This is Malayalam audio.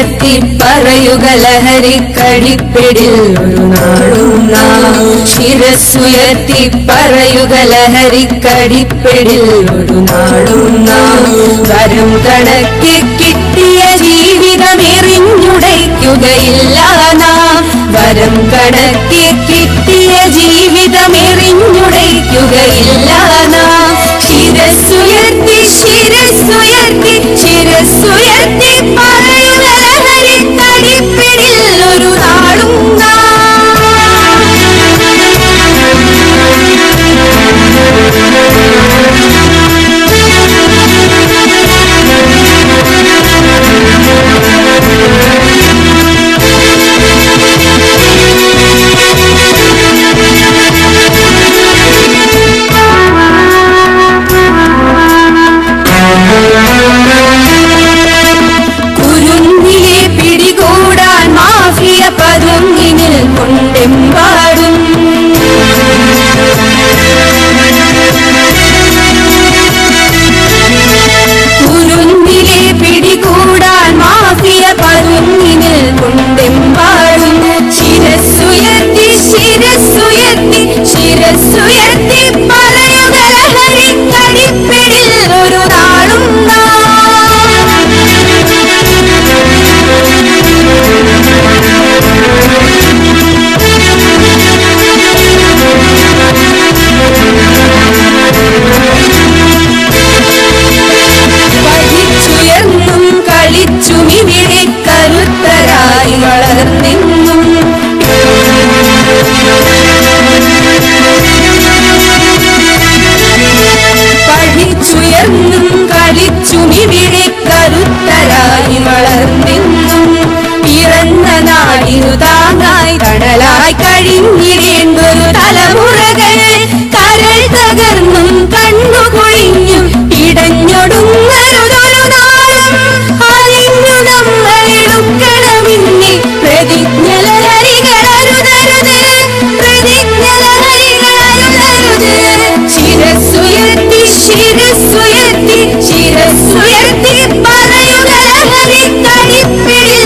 പറയുക ലഹരിക്കടിപ്പിടിൽ ഒരു നാടും നാം. ശിരസ്സുയർത്തി പറയുക ലഹരിക്കടിപ്പിടിൽ ഒരു നാടും നാം. വരും കണക്ക് കിട്ടിയ ജീവിതം എറിഞ്ഞുടയ്ക്കുകയില്ല നാം. വരും കണക്ക് കിട്ടിയ ജീവിതം ശിരസ്സുയർത്തി കളിച്ചും ഇവിടെ കരുത്തരായി വളർന്നെന്നും പിറന്ന നാടിനു താങ്ങായി തണലായി കഴിഞ്ഞിരേണ്ടൊരു തലമുറകൾ കരൾ തകർന്നും കണ്ണു കൊഴിഞ്ഞും ഇടഞ്ഞൊടുങ്ങരുതൊരു നാളും അറിഞ്ഞു നമ്മൾ എടുക്കണമെന്നിൽ പ്രതിജ്ഞ ലഹരികളരുതരുത് പ്രതിജ്ഞ ലഹരികളരുതരുത് ശിരസ്സുയർത്തി ശിരസ്സുയർത്തി. ശിരസ്സുയർത്തി പറയുക ലഹരിക്കടിപ്പിടിൽ